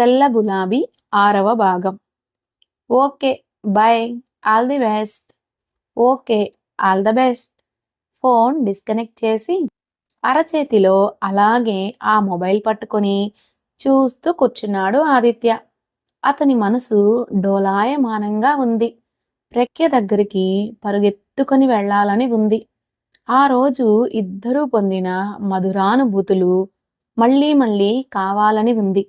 తెల్ల గులాబీ ఆరవ భాగం. Okay bye all the best. Okay all the best. Phone disconnect చేసి అరచేతిలో అలాగే ఆ మొబైల్ పట్టుకొని చూస్తూ కూర్చున్నాడు ఆదిత్య. అతని మనసు డోలాయమానంగా ఉంది. ప్రఖ్య దగ్గరికి పరుగెత్తుకొని వెళ్ళాలని ఉంది. ఆ రోజు ఇద్దరూ పొందిన మధురానుభూతులు మళ్ళీ మళ్ళీ కావాలని ఉంది.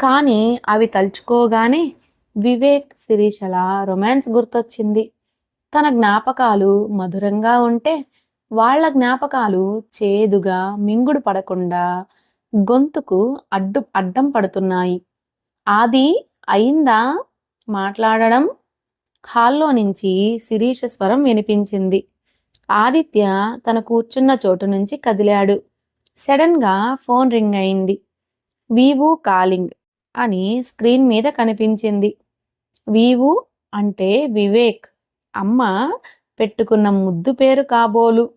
కానీ అవి తలుచుకోగానే వివేక్ శిరీషల రొమాన్స్ గుర్తొచ్చింది. తన జ్ఞాపకాలు మధురంగా ఉంటే వాళ్ళ జ్ఞాపకాలు చేదుగా మింగుడు పడకుండా గొంతుకు అడ్డు అడ్డం పడుతున్నాయి. ఆది అయిందా? మాట్లాడడం? హాల్లో నుంచి శిరీష స్వరం వినిపించింది. ఆదిత్య తన కూర్చున్న చోటు నుంచి కదిలాడు. సడన్గా ఫోన్ రింగ్ అయింది. వీవు కాలింగ్. అని స్క్రీన్ మీద కనిపించింది. వీవు అంటే వివేక్. అమ్మ పెట్టుకున్న ముద్దు పేరు కాబోలు.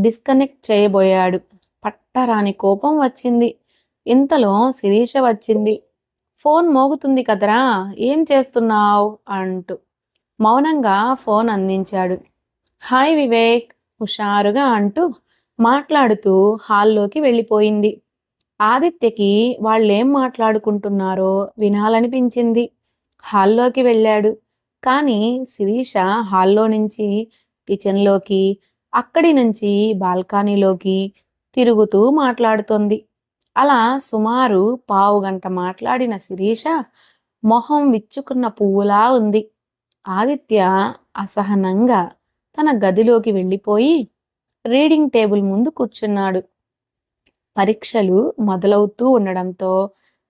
డిస్కనెక్ట్ చేయబోయాడు. పట్టరాని కోపం వచ్చింది. ఇంతలో శిరీష వచ్చింది. ఫోన్ మోగుతుంది కదరా ఏం చేస్తున్నావు? అంటూ. మౌనంగా ఫోన్ అందించాడు. హాయ్ వివేక్ హుషారుగా అంటూ మాట్లాడుతూ హాల్లోకి వెళ్ళిపోయింది. ఆదిత్యకి వాళ్ళేం మాట్లాడుకుంటున్నారో వినాలనిపించింది. హాల్లోకి వెళ్ళాడు. కానీ శిరీష హాల్లో నుంచి కిచెన్లోకి అక్కడి నుంచి బాల్కనీలోకి తిరుగుతూ మాట్లాడుతోంది. అలా సుమారు పావు గంట మాట్లాడిన శిరీష మొహం విచ్చుకున్న పువ్వులా ఉంది. ఆదిత్య అసహనంగా తన గదిలోకి వెళ్ళిపోయి రీడింగ్ టేబుల్ ముందు కూర్చున్నాడు. పరీక్షలు మొదలవుతూ ఉండడంతో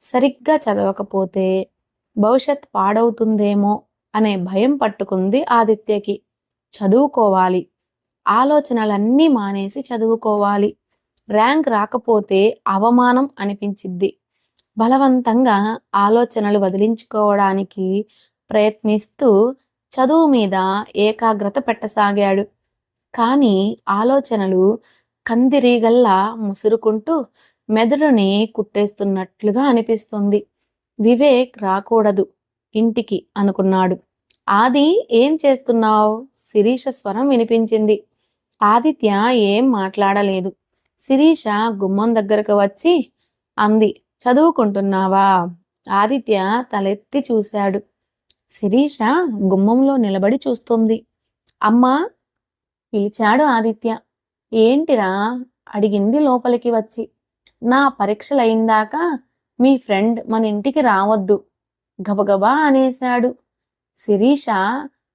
సరిగ్గా చదవకపోతే భవిష్యత్ పాడవుతుందేమో అనే భయం పట్టుకుంది ఆదిత్యకి. చదువుకోవాలి. ఆలోచనలన్నీ మానేసి చదువుకోవాలి. ర్యాంక్ రాకపోతే అవమానం అనిపించిద్ది. బలవంతంగా ఆలోచనలు వదిలించుకోవడానికి ప్రయత్నిస్తూ చదువు మీద ఏకాగ్రత పెట్టసాగాడు. కానీ ఆలోచనలు కందిరీగల్లా ముసురుకుంటూ మెదడుని కుట్టేస్తున్నట్లుగా అనిపిస్తుంది. వివేక్ రాకూడదు ఇంటికి అనుకున్నాడు. ఆది ఏం చేస్తున్నావు? శిరీష స్వరం వినిపించింది. ఆదిత్య ఏం మాట్లాడలేదు. శిరీష గుమ్మం దగ్గరకు వచ్చి అంది చదువుకుంటున్నావా? ఆదిత్య తలెత్తి చూశాడు. శిరీష గుమ్మంలో నిలబడి చూస్తుంది. అమ్మా పిలిచాడు ఆదిత్య. ఏంటిరా? అడిగింది లోపలికి వచ్చి. నా పరీక్షలయిందాక మీ ఫ్రెండ్ మన ఇంటికి రావద్దు. గబగబా అనేశాడు. శిరీష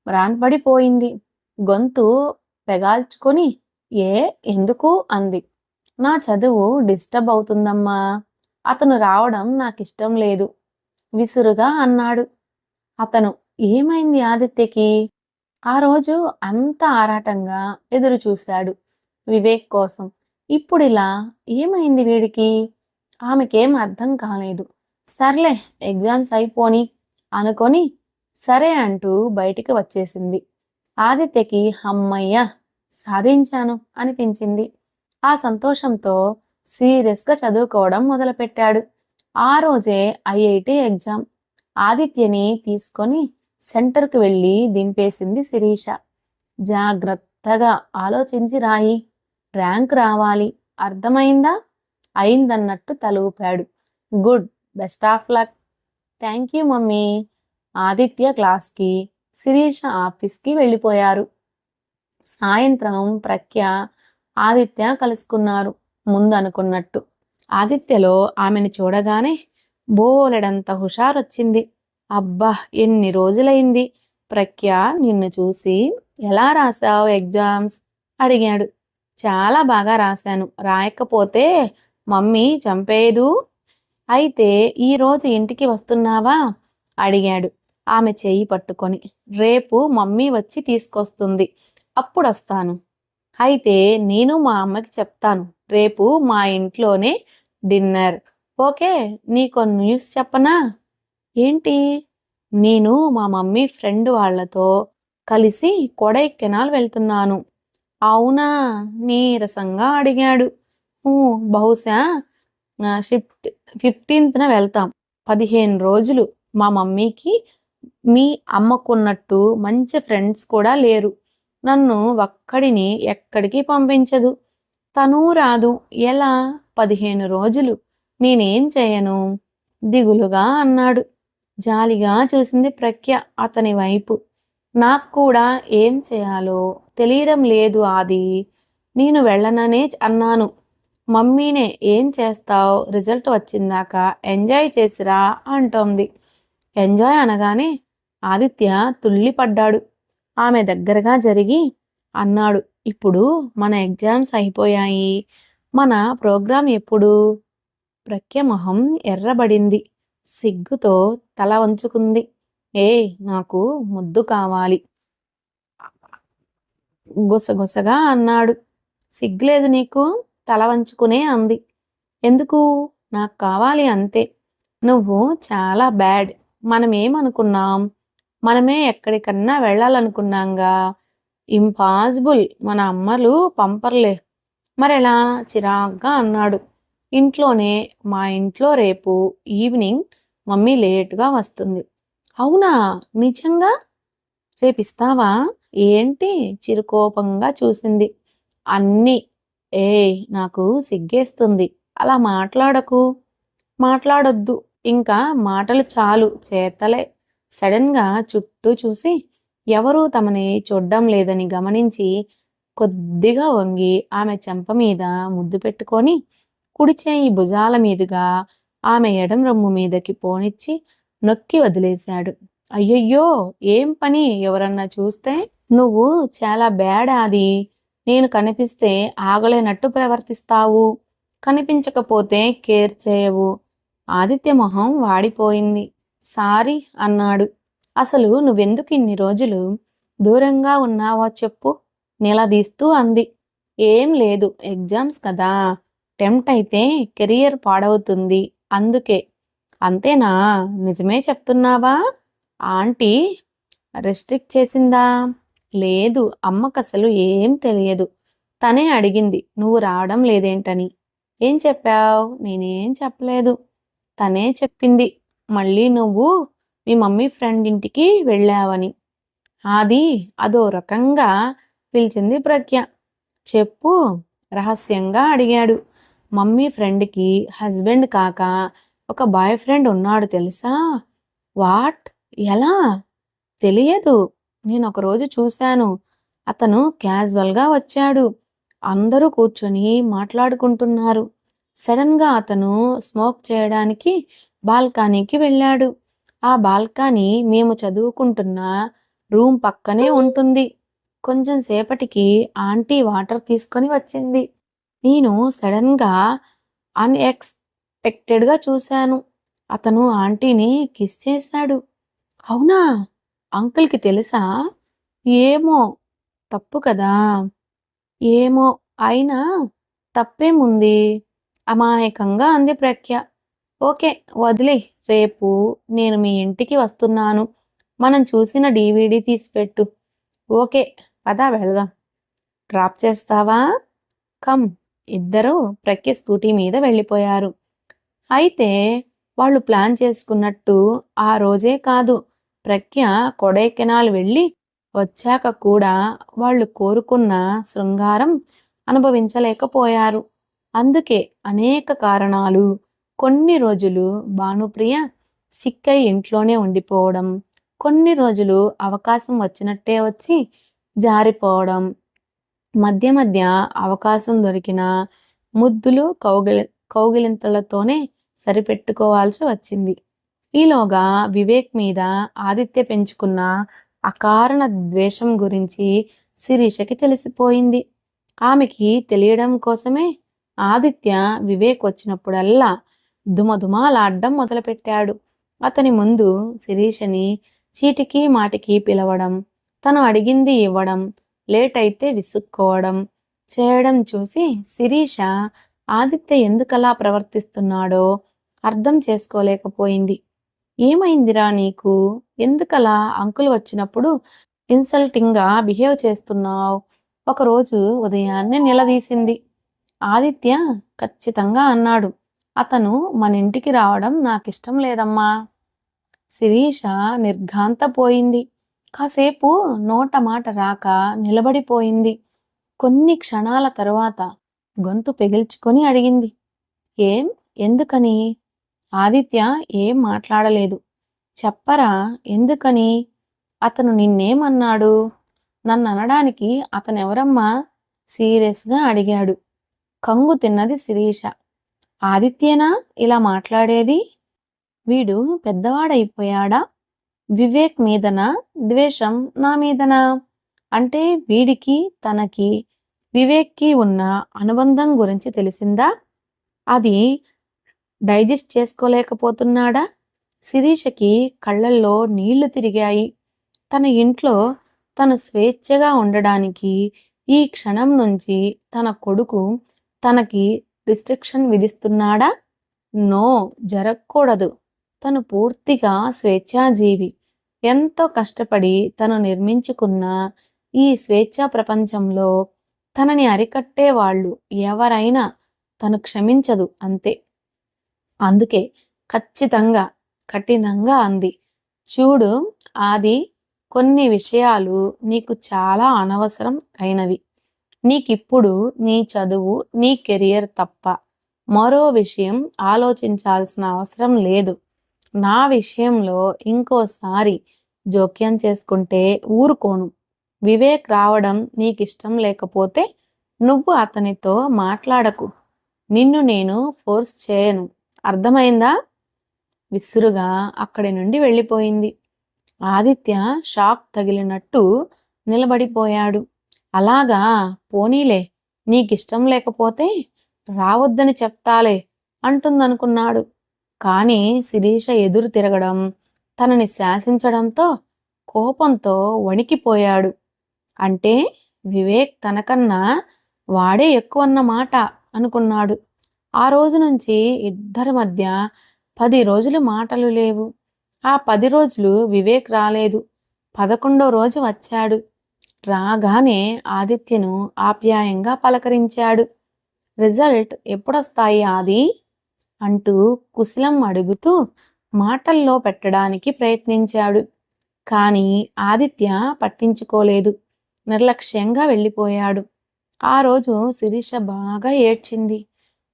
మ్రాన్పడిపోయింది. గొంతు పెగాల్చుకొని ఏ ఎందుకు అంది. నా చదువు డిస్టర్బ్ అవుతుందమ్మా. అతను రావడం నాకిష్టం లేదు. విసురుగా అన్నాడు. అతను ఏమైంది ఆదిత్యకి? ఆ రోజు అంత ఆరాటంగా ఎదురు చూశాడు వివేక్ కోసం. ఇప్పుడిలా ఏమైంది వీడికి? ఆమెకేం అర్థం కాలేదు. సర్లే ఎగ్జామ్స్ అయిపోని అనుకొని సరే అంటూ బయటికి వచ్చేసింది. ఆదిత్యకి అమ్మయ్య సాధించాను అనిపించింది. ఆ సంతోషంతో సీరియస్గా చదువుకోవడం మొదలుపెట్టాడు. ఆ రోజే ఐఐటి ఎగ్జామ్. ఆదిత్యని తీసుకొని సెంటర్కి వెళ్ళి దింపేసింది శిరీష. జాగ్రత్తగా ఆలోచించి రాయి. ర్యాంక్ రావాలి. అర్థమైందా? అయిందన్నట్టు తలూపాడు. Good. Best of luck. Thank you mummy. Aditya క్లాస్కి శిరీష ఆఫీస్కి వెళ్ళిపోయారు. సాయంత్రం ప్రఖ్య ఆదిత్య కలుసుకున్నారు ముందు అనుకున్నట్టు ఆదిత్యలో ఆమెను చూడగానే బోలెడంత హుషారొచ్చింది. అబ్బా! ఎన్ని రోజులైంది. ప్రఖ్య నిన్ను చూసి ఎలా రాసావు ఎగ్జామ్స్? అడిగాడు. చాలా బాగా రాశాను. రాయకపోతే మమ్మీ చంపేదు అయితే ఈరోజు ఇంటికి వస్తున్నావా? అడిగాడు. ఆమె చెయ్యి పట్టుకొని. రేపు మమ్మీ వచ్చి తీసుకొస్తుంది. అప్పుడు వస్తాను అయితే నేను మా అమ్మకి చెప్తాను. రేపు మా ఇంట్లోనే డిన్నర్. ఓకే నీకు న్యూస్ చెప్పనా? ఏంటి? నేను మా మమ్మీ ఫ్రెండ్ వాళ్ళతో కలిసి కొడైకెనాల్ వెళ్తున్నాను. అవునా? నీరసంగా అడిగాడు. బహుశా షిఫ్ట్ ఫిఫ్టీన్త్న వెళ్తాం. పదిహేను రోజులు. మా మమ్మీకి మీ అమ్మకున్నట్టు మంచి ఫ్రెండ్స్ కూడా లేరు. నన్ను ఒక్కడిని ఎక్కడికి పంపించదు? తను రాదు. ఎలా? పదిహేను రోజులు. నేనేం చేయను? దిగులుగా అన్నాడు. జాలిగా చూసింది ప్రఖ్య అతని వైపు. నాకు కూడా ఏం చేయాలో తెలియడం లేదు ఆది. నేను వెళ్ళననే అన్నాను. మమ్మీనే ఏం చేస్తావు? రిజల్ట్ వచ్చిందాక ఎంజాయ్ చేసిరా అంటోంది. ఎంజాయ్ అనగానే? ఆదిత్య తుళ్ళిపడ్డాడు ఆమె దగ్గరగా జరిగి అన్నాడు ఇప్పుడు మన ఎగ్జామ్స్ అయిపోయాయి. మన ప్రోగ్రాం ఎప్పుడు? ప్రఖ్యమొహం ఎర్రబడింది. సిగ్గుతో తల వంచుకుంది. ఏ నాకు ముద్దు కావాలి. గుసగుసగా అన్నాడు. సిగ్గులేదు నీకు? తల వంచుకునే అంది. ఎందుకు? నాకు కావాలి అంతే. నువ్వు చాలా బ్యాడ్. మనమేమనుకున్నాం? మనమే ఎక్కడికన్నా వెళ్ళాలనుకున్నాంగా. ఇంపాసిబుల్. మన అమ్మలు పంపర్లే. మరెలా? చిరాగ్గా అన్నాడు. ఇంట్లోనే మా ఇంట్లో రేపు ఈవినింగ్ మమ్మీ లేటుగా వస్తుంది. అవునా? నిజంగా? రేపిస్తావా? ఏంటి చిరుకోపంగా చూసింది. అన్నీ ఏ నాకు సిగ్గేస్తుంది. అలా మాట్లాడకు. మాట్లాడొద్దు. ఇంకా మాటలు చాలు. చేతలే. సడన్గా చుట్టూ చూసి ఎవరూ తమని చూడ్డం లేదని గమనించి కొద్దిగా వంగి ఆమె చెంప మీద ముద్దు పెట్టుకొని కుడిచేయి భుజాల మీదుగా ఆమె ఎడం రొమ్ము మీదకి పోనిచ్చి నొక్కి వదిలేశాడు. అయ్యయ్యో! ఏం పని? ఎవరన్నా చూస్తే నువ్వు చాలా బ్యాడ్ అది నేను కనిపిస్తే ఆగలేనట్టు ప్రవర్తిస్తావు. కనిపించకపోతే కేర్ చేయవు. ఆదిత్య మొహం వాడిపోయింది. సారీ అన్నాడు. అసలు నువ్వెందుకు ఇన్ని రోజులు దూరంగా ఉన్నావో చెప్పు నిలదీస్తూ అంది. ఏం లేదు ఎగ్జామ్స్ కదా. టెంప్ట్ అయితే కెరియర్ పాడవుతుంది. అందుకే. అంతేనా? నిజమే చెప్తున్నావా? ఆంటీ రెస్ట్రిక్ట్ చేసిందా? లేదు అమ్మకసలు ఏం తెలియదు. తనే అడిగింది నువ్వు రావడం లేదేంటని? ఏం చెప్పావు? నేనేం చెప్పలేదు. తనే చెప్పింది మళ్ళీ నువ్వు మీ మమ్మీ ఫ్రెండ్ ఇంటికి వెళ్ళావని. అది అదో రకంగా పిలిచింది ప్రజ్ఞ. చెప్పు రహస్యంగా అడిగాడు. మమ్మీ ఫ్రెండ్కి హస్బెండ్ కాక ఒక బాయ్ ఫ్రెండ్ ఉన్నాడు తెలుసా? వాట్? ఎలా? తెలియదు. నేను ఒకరోజు చూశాను. అతను క్యాజువల్గా వచ్చాడు. అందరూ కూర్చొని మాట్లాడుకుంటున్నారు. సడన్గా అతను స్మోక్ చేయడానికి బాల్కనీకి వెళ్ళాడు. ఆ బాల్కనీ మేము చదువుకుంటున్న రూమ్ పక్కనే ఉంటుంది. కొంచెం సేపటికి ఆంటీ వాటర్ తీసుకొని వచ్చింది. నేను సడన్గా అన్ఎక్స్పెక్టెడ్గా చూశాను. అతను ఆంటీని కిస్ చేశాడు. అవునా? అంకుల్కి తెలుసా? ఏమో తప్పు కదా? ఏమో అయినా తప్పేముంది? అమాయకంగా అంది ప్రఖ్య ఓకే వదిలే. రేపు నేను మీ ఇంటికి వస్తున్నాను. మనం చూసిన డీవీడీ తీసిపెట్టు. ఓకే పదా వెళదాం. డ్రాప్ చేస్తావా? కమ్. ఇద్దరూ ప్రఖ్య స్కూటీ మీద వెళ్ళిపోయారు. అయితే వాళ్ళు ప్లాన్ చేసుకున్నట్టు ఆ రోజే కాదు. ప్రఖ్య కొడైకెనాల్ వెళ్ళి వచ్చాక కూడా వాళ్ళు కోరుకున్న శృంగారం అనుభవించలేకపోయారు. అందుకే అనేక కారణాలు కొన్ని రోజులు భానుప్రియ సిక్కై ఇంట్లోనే ఉండిపోవడం కొన్ని రోజులు అవకాశం వచ్చినట్టే వచ్చి జారిపోవడం మధ్య మధ్య అవకాశం దొరికిన ముద్దులు కౌగిలి కౌగిలింతలతోనే సరిపెట్టుకోవాల్సి వచ్చింది. ఈలోగా వివేక్ మీద ఆదిత్య పెంచుకున్న అకారణ ద్వేషం గురించి శిరీషకి తెలిసిపోయింది. ఆమెకి తెలియడం కోసమే ఆదిత్య వివేక్ వచ్చినప్పుడల్లా దుమదుమాలాడ్డం మొదలుపెట్టాడు. అతని ముందు శిరీషని చీటికి మాటికి పిలవడం తను అడిగింది ఇవ్వడం లేట్ అయితే విసుక్కోవడం చేయడం చూసి శిరీష ఆదిత్య ఎందుకలా ప్రవర్తిస్తున్నాడో అర్థం చేసుకోలేకపోయింది. ఏమైందిరా నీకు? ఎందుకలా అంకుల్ వచ్చినప్పుడు ఇన్సల్టింగ్గా బిహేవ్ చేస్తున్నావు? ఒకరోజు ఉదయాన్నే నిలదీసింది. ఆదిత్య ఖచ్చితంగా అన్నాడు. అతను మన ఇంటికి రావడం నాకిష్టం లేదమ్మా. శిరీష నిర్ఘాంతపోయింది. కాసేపు నోట మాట రాక నిలబడిపోయింది. కొన్ని క్షణాల తరువాత గొంతు పెగిల్చుకొని అడిగింది. ఏం? ఎందుకని? ఆదిత్య ఏం మాట్లాడలేదు. చెప్పరా ఎందుకని? అతను నిన్నేమన్నాడు? నన్ను అనడానికి అతనెవరమ్మా? సీరియస్గా అడిగాడు. కంగు తిన్నది శిరీష. ఆదిత్యేనా ఇలా మాట్లాడేది? వీడు పెద్దవాడైపోయాడా? వివేక్ మీదనా? ద్వేషం నా మీదనా? అంటే వీడికి తనకి వివేక్కి ఉన్న అనుబంధం గురించి తెలిసిందా? అది డైజెస్ట్ చేసుకోలేకపోతున్నాడా? శిరీషకి కళ్ళల్లో నీళ్ళు తిరిగాయి. తన ఇంట్లో తను స్వేచ్ఛగా ఉండడానికి ఈ క్షణం నుంచి తన కొడుకు తనకి రిస్ట్రిక్షన్ విధిస్తున్నాడా? నో జరగకూడదు. తను పూర్తిగా స్వేచ్ఛాజీవి. ఎంతో కష్టపడి తను నిర్మించుకున్న ఈ స్వేచ్ఛా ప్రపంచంలో తనని అరికట్టే వాళ్ళు ఎవరైనా తను క్షమించదు అంతే. అందుకే ఖచ్చితంగా కఠినంగా అంది. చూడు ఆది కొన్ని విషయాలు నీకు చాలా అనవసరం అయినవి. నీకిప్పుడు నీ చదువు నీ కెరియర్ తప్ప మరో విషయం ఆలోచించాల్సిన అవసరం లేదు. నా విషయంలో ఇంకోసారి జోక్యం చేసుకుంటే ఊరుకోను. వివేక్ రావడం నీకు ఇష్టం లేకపోతే నువ్వు అతనితో మాట్లాడకు. నిన్ను నేను ఫోర్స్ చేయను. అర్థమైందా? విసురుగా అక్కడి నుండి వెళ్ళిపోయింది. ఆదిత్య షాక్ తగిలినట్టు నిలబడిపోయాడు. అలాగా పోనీలే నీకిష్టం లేకపోతే రావద్దని చెప్తాలే అంటుందనుకున్నాడు. కానీ శిరీష ఎదురు తిరగడం తనని శాసించడంతో కోపంతో వణికిపోయాడు. అంటే వివేక్ తనకన్నా వాడే ఎక్కువన్నమాట అనుకున్నాడు. ఆ రోజు నుంచి ఇద్దరి మధ్య పది రోజులు మాటలు లేవు. ఆ పది రోజులు వివేక్ రాలేదు. పదకొండో రోజు వచ్చాడు. రాగానే ఆదిత్యను ఆప్యాయంగా పలకరించాడు. రిజల్ట్ ఎప్పుడొస్తాయి ఆది? అంటూ కుశలం అడుగుతూ మాటల్లో పెట్టడానికి ప్రయత్నించాడు. కానీ ఆదిత్య పట్టించుకోలేదు. నిర్లక్ష్యంగా వెళ్ళిపోయాడు. ఆ రోజు శిరీష బాగా ఏడ్చింది.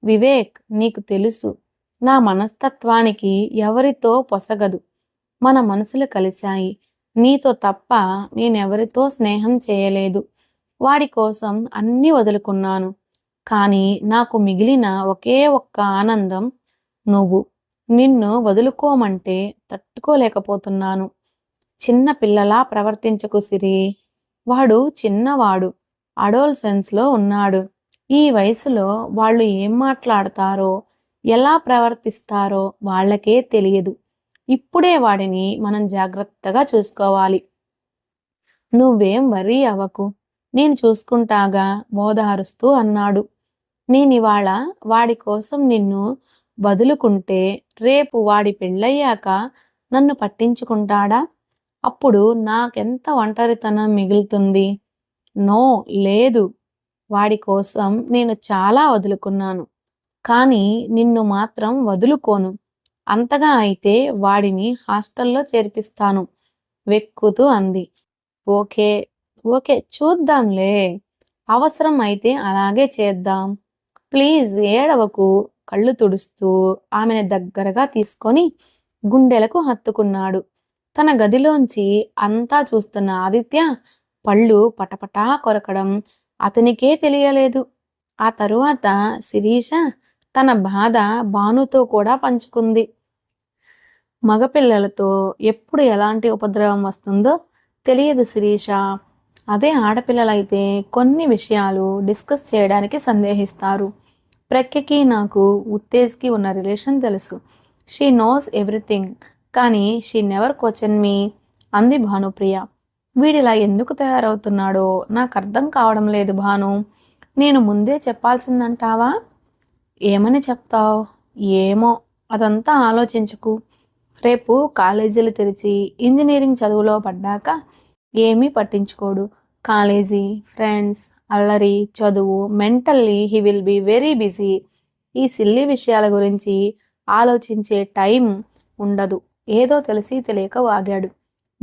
వివేక్ నీకు తెలుసు. నా మనస్తత్వానికి ఎవరితో పొసగదు. మన మనసులు కలిశాయి. నీతో తప్ప నేనెవరితో స్నేహం చేయలేదు. వాడి కోసం అన్నీ వదులుకున్నాను. కానీ నాకు మిగిలిన ఒకే ఒక్క ఆనందం నువ్వు. నిన్ను వదులుకోమంటే తట్టుకోలేకపోతున్నాను. చిన్న పిల్లలా ప్రవర్తించకు సిరి. వాడు చిన్నవాడు. అడోల్సెన్స్లో ఉన్నాడు. ఈ వయసులో వాళ్ళు ఏం మాట్లాడతారో ఎలా ప్రవర్తిస్తారో వాళ్ళకే తెలియదు. ఇప్పుడే వాడిని మనం జాగ్రత్తగా చూసుకోవాలి. నువ్వేం వరీ అవ్వకు. నేను చూసుకుంటాగా బోధారుస్తూ అన్నాడు. నేనివాళ వాడి కోసం నిన్ను వదులుకుంటే రేపు వాడి పెళ్ళయ్యాక నన్ను పట్టించుకుంటాడా? అప్పుడు నాకెంత ఒంటరితనం మిగులుతుంది? నో లేదు. వాడి కోసం నేను చాలా వదులుకున్నాను. కానీ నిన్ను మాత్రం వదులుకోను. అంతగా అయితే వాడిని హాస్టల్లో చేర్పిస్తాను. వెక్కుతూ అంది. ఓకే ఓకే చూద్దాంలే. అవసరం అయితే అలాగే చేద్దాం. ప్లీజ్ ఏడవకు. కళ్ళు తుడుస్తూ ఆమెను దగ్గరగా తీసుకొని గుండెలకు హత్తుకున్నాడు. తన గదిలోంచి అంతా చూస్తున్న ఆదిత్య పళ్ళు పటపటా కొరకడం అతనికే తెలియలేదు. ఆ తరువాత శిరీష తన బాధ భానుతో కూడా పంచుకుంది. మగపిల్లలతో ఎప్పుడు ఎలాంటి ఉపద్రవం వస్తుందో తెలియదు శిరీష. అదే ఆడపిల్లలైతే కొన్ని విషయాలు డిస్కస్ చేయడానికి సందేహిస్తారు. ప్రఖ్యకి నాకు ఉత్తేజ్కి ఉన్న రిలేషన్ తెలుసు. She knows everything. కానీ షీ నెవర్ క్వశ్చన్ మీ అంది భానుప్రియ. వీడిలా ఎందుకు తయారవుతున్నాడో నాకు అర్థం కావడం లేదు భాను. నేను ముందే చెప్పాల్సిందంటావా? ఏమని చెప్తావు? ఏమో? అదంతా ఆలోచించకు. రేపు కాలేజీలు తెరిచి ఇంజనీరింగ్ చదువులో పడ్డాక ఏమీ పట్టించుకోడు. కాలేజీ ఫ్రెండ్స్ అల్లరి చదువు mentally he will be very busy. ఈ సిల్లీ విషయాల గురించి ఆలోచించే టైం ఉండదు. ఏదో తెలిసి తెలియక వాగాడు.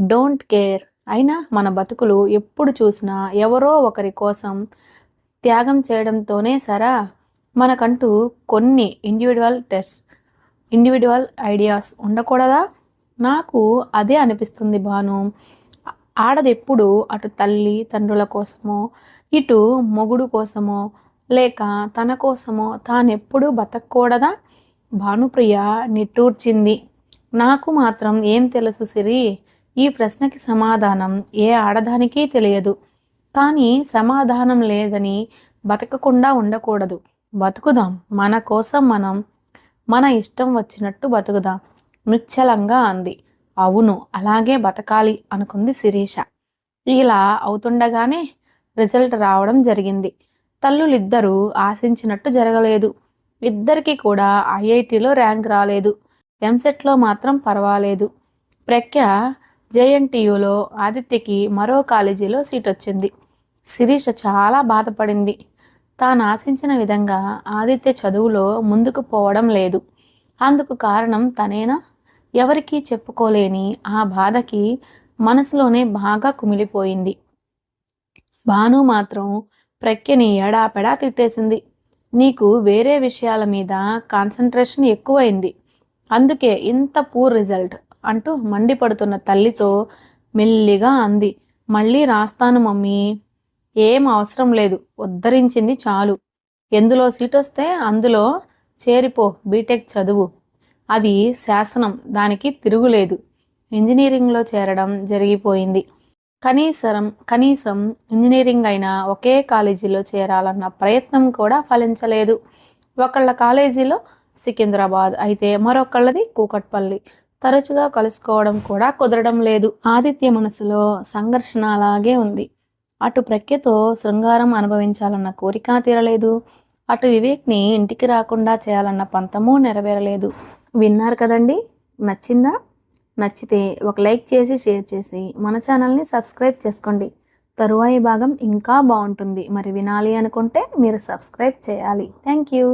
Don't care. అయినా మన బతుకులు ఎప్పుడు చూసినా ఎవరో ఒకరి కోసం త్యాగం చేయడంతోనే సరా? మనకంటూ కొన్ని ఇండివిజువల్ టెస్ట్ ఇండివిజువల్ ఐడియాస్ ఉండకూడదా? నాకు అదే అనిపిస్తుంది భాను. ఆడదెప్పుడు అటు తల్లి తండ్రుల కోసమో ఇటు మొగుడు కోసమో లేక తన కోసమో తానెప్పుడు బతకూడదా భానుప్రియ నిట్టూర్చింది. నాకు మాత్రం ఏం తెలుసు సిరి? ఈ ప్రశ్నకి సమాధానం ఏ ఆడదానికీ తెలియదు. కానీ సమాధానం లేదని బతకకుండా ఉండకూడదు. బతుకుదాం. మన కోసం మనం మన ఇష్టం వచ్చినట్టు బతుకుదాం. నిశ్చలంగా అంది. అవును అలాగే బతకాలి అనుకుంది శిరీష. ఇలా అవుతుండగానే రిజల్ట్ రావడం జరిగింది. తల్లులిద్దరూ ఆశించినట్టు జరగలేదు. ఇద్దరికి కూడా ఐఐటిలో ర్యాంక్ రాలేదు. ఎంసెట్లో మాత్రం పర్వాలేదు. ప్రఖ్య జేఎన్టీయులో ఆదిత్యకి మరో కాలేజీలో సీట్ వచ్చింది శిరీష చాలా బాధపడింది. తాను ఆశించిన విధంగా ఆదిత్య చదువులో ముందుకు పోవడం లేదు. అందుకు కారణం తనేనా? ఎవరికీ చెప్పుకోలేని ఆ బాధకి మనసులోనే బాగా కుమిలిపోయింది. భాను మాత్రం ప్రఖ్యని ఎడాపెడా తిట్టేసింది. నీకు వేరే విషయాల మీద కాన్సన్ట్రేషన్ ఎక్కువైంది. అందుకే ఇంత పూర్ రిజల్ట్. అంటూ మండిపడుతున్న తల్లితో మెల్లిగా అంది. మళ్ళీ రాస్తాను మమ్మీ. ఏం అవసరం లేదు. ఉద్ధరించింది చాలు. ఎందులో సీట్ వస్తే అందులో చేరిపో. బీటెక్ చదువు. అది శాసనం. దానికి తిరుగులేదు. ఇంజనీరింగ్లో చేరడం జరిగిపోయింది. కనీసం కనీసం ఇంజనీరింగ్ అయినా ఒకే కాలేజీలో చేరాలన్న ప్రయత్నం కూడా ఫలించలేదు. ఒకళ్ళ కాలేజీలో సికింద్రాబాద్ అయితే మరొకళ్ళది కూకట్పల్లి. తరచుగా కలుసుకోవడం కూడా కుదరడం లేదు. ఆదిత్య మనసులో సంఘర్షణ అలాగే ఉంది. అటు ప్రఖ్యతో శృంగారం అనుభవించాలన్న కోరిక తీరలేదు. అటు వివేక్ని ఇంటికి రాకుండా చేయాలన్న పంతము నెరవేరలేదు. విన్నారు కదండి? నచ్చిందా? నచ్చితే ఒక లైక్ చేసి షేర్ చేసి మన ఛానల్ని సబ్స్క్రైబ్ చేసుకోండి. తరువాయి భాగం ఇంకా బాగుంటుంది. మరి వినాలి అనుకుంటే మీరు సబ్స్క్రైబ్ చేయాలి. Thank you.